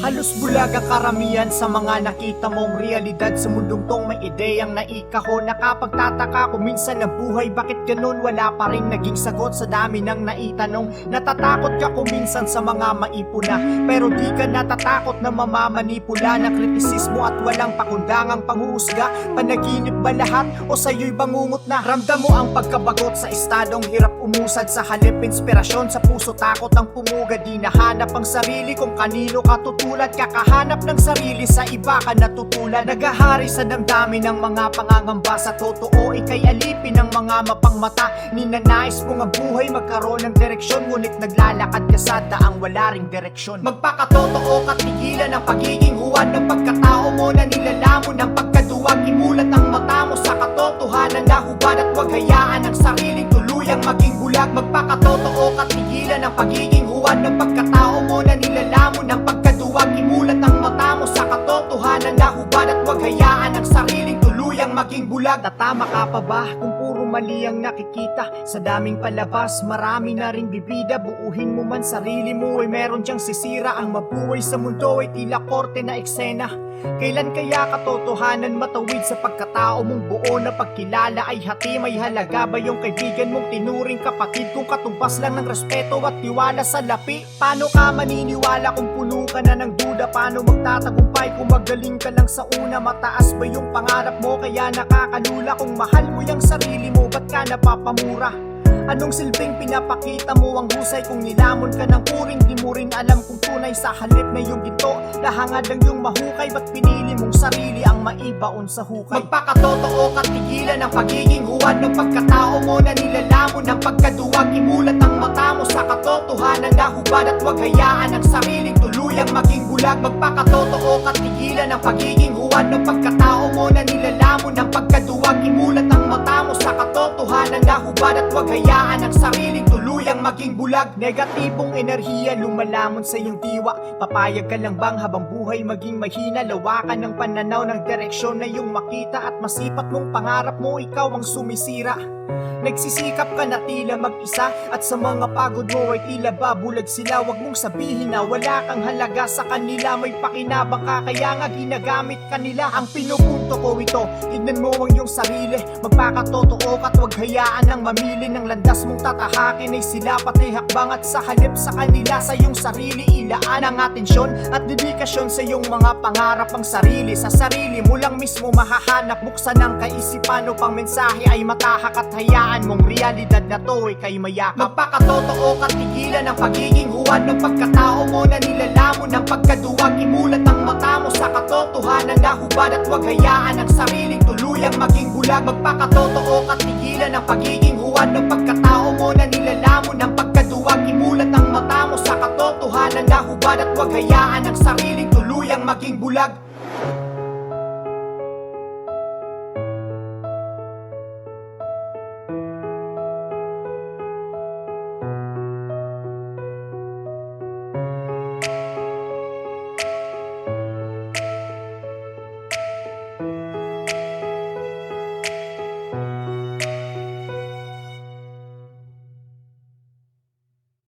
Halos bulag ang karamihan sa mga nakita mong realidad. Sa mundong tong may ideyang naikaho Nakapagtataka kung minsan ang buhay Bakit ganun? Wala pa rin naging sagot. Sa dami ng naitanong Natatakot ka kung minsan sa mga maipuna. Pero di ka natatakot na mamamanipula Ng kritisismo at walang pakundangang panghuhusga. Panaginip ba lahat o sa'yo'y bangungot na? Ramdam mo ang pagkabagot sa estadong hirap umusad Sa halip inspirasyon sa puso. Takot ang pumuga Di nahanap ang sarili kung kanino ka tutulad Kakahanap ng sarili sa iba ka natutulan. Nagahari sa damdamin ng mga pangangamba. Sa totoo ikay alipin ng mga mapangmata Ninanais mo nga buhay magkaroon ng direksyon. Ngunit naglalakad ka sa daang wala ring direksyon. Magpakatotoo ka tigilan ang pagiging huwad ng pagkatao mo Na nilalamon ng pagkaduwag. Imulat ang mata mo sa katotohanan na hubad At huwag hayaan ang sariling tuluyang maging bulag. Magpakatotoo ka tigilan ang pagiging huwad ng pagkatao katotohanan na hubad At huwag hayaan ang sariling tuluyang maging bulag. Tatama ka pa ba kung puro mali ang nakikita? Sa daming palabas marami na ring bibida. Buuhin mo man sarili mo ay meron diyang sisira. Ang mabuhay sa mundo ay tila korte na eksena. Kailan kaya katotohanan matawid sa pagkatao mong buo na pagkilala? Ay hati May halaga ba yung kaibigan mong tinuring kapatid? Kung katumbas lang ng respeto at tiwala sa lapi Paano ka maniniwala kung puno ka na ng duda Paano magtatagumpay kung magaling ka lang sa una? Mataas ba yung pangarap mo? Kaya nakakalula Kung mahal mo yung sarili mo ba't ka napapamura? Anong silbing pinapakita mo ang husay? Kung nilamon ka ng puring Di mo rin alam kung tunay sa halip na yung ginto. Lahangad lang yung mahukay Ba't pinili mong sarili ang maibaon sa hukay? Magpakatotoo ka tigilan ang pagiging huwad ng pagkatao mo Na nilalamon ng pagkaduwag. Imulat ang mata mo sa katotohanan na hubad At huwag hayaan ang sariling tuluyang maging bulag Magpakatotoo ka tigilan ang pagiging huwad ng pagkatao mo Na nilalamon ng pagkaduwag. Imulat ang mata mo sa katotohanan na hubad At huwag hayaan ang sariling tuluyang maging bulag. Negatibong enerhiya lumalamon sa iyong diwa. Papayag ka lang bang habang buhay maging mahina? Lawakan ng pananaw ng direksyon na iyong makita At masipat mong pangarap mo ikaw ang sumisira. Nagsisikap ka na tila mag-isa At sa mga pagod mo ay tila babulag sila. Huwag mong sabihin na wala kang halaga sa kanila. May pakinabang ka kaya nga ginagamit kanila. Ang pinupunto ko ito, tignan mo ang iyong sarili Magpakatotoo ka't huwag hayaan ng mamili Ng landas mong tatahakin ay sila pati hakbang At sa halip sa kanila sa iyong sarili Ilaan ang atensyon at dedikasyon sa iyong mga pangarap. Ang sarili Sa sarili mo lang mismo mahahanap. Buksan ang kaisipan upang mensahe ay matahak At hayaan mong realidad na to ay kay mayakap. Magpakatotoo ka tigilan ang pagiging huwad ng pagkatao mo Na nilalamon ng pagkaduwag. Imulat ang mata mo sa katotohanan na hubad At huwag hayaan ang sariling tuluyang maging bulag. Magpakatotoo ka tigilan ang pagiging huwad ng pagkatao mo Na nilalamon ng pagkaduwag. Imulat ang mata mo sa katotohanan na hubad At huwag hayaan ang sariling tuluyang maging bulag